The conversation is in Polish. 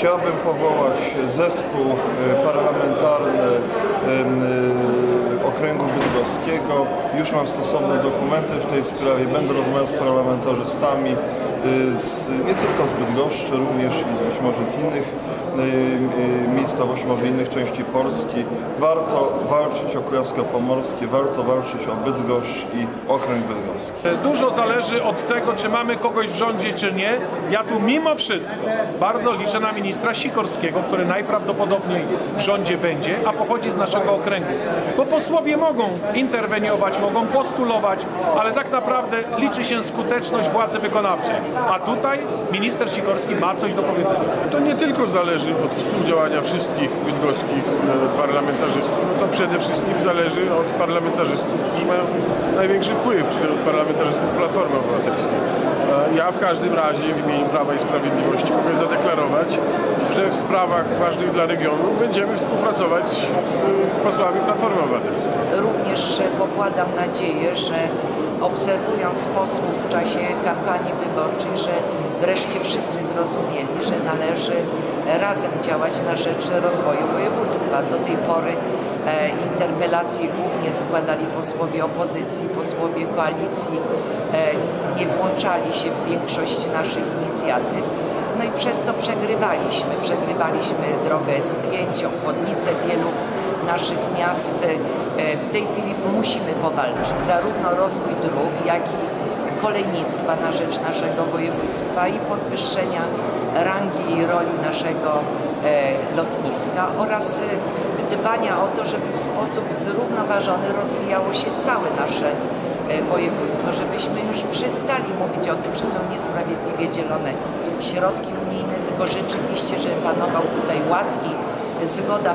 Chciałbym powołać zespół e, parlamentarny Już mam stosowne dokumenty w tej sprawie. Będę rozmawiał z parlamentarzystami e, z, nie tylko z Bydgoszczy, również i być może z innych e, e, miejscowości, może innych części Polski. Warto walczyć o Kujawsko-Pomorskie, warto walczyć o Bydgoszcz i Okręg Bydgoski. Dużo zależy od tego, czy mamy kogoś w rządzie, czy nie. Ja tu mimo wszystko bardzo liczę na ministra Sikorskiego, który najprawdopodobniej w rządzie będzie, a pochodzi z naszego okręgu. Bo posłowie mogą interweniować, mogą postulować, ale tak naprawdę liczy się skuteczność władzy wykonawczej. A tutaj minister Sikorski ma coś do powiedzenia. To nie tylko zależy od współdziałania wszystkich bydgoskich e, parlamentarzystów, to przede wszystkim zależy od parlamentarzystów, którzy mają największy wpływ, czyli od parlamentarzystów Platformy Obywatelskiej. E, Ja w każdym razie w imieniu Prawa i Sprawiedliwości mogę zadeklarować, sprawach ważnych dla regionu będziemy współpracować z posłami Platformy Obywatelskiej. Również pokładam nadzieję, że obserwując posłów w czasie kampanii wyborczej, że wreszcie wszyscy zrozumieli, że należy razem działać na rzecz rozwoju województwa. Do tej pory interpelacje głównie składali posłowie opozycji, posłowie koalicji, e, nie włączali się w większość naszych inicjatyw. No i przez to przegrywaliśmy. Przegrywaliśmy drogę S5, obwodnicę wielu naszych miast. E, W tej chwili musimy powalczyć zarówno rozwój dróg, jak i kolejnictwa na rzecz naszego województwa i podwyższenia rangi i roli naszego e, lotniska oraz e, dbania o to, żeby w sposób zrównoważony rozwijało się całe nasze e, województwo, żebyśmy już przestali mówić o tym, że są niesprawiedliwie dzielone środki unijne, tylko rzeczywiście, żeby panował tutaj ład i zgoda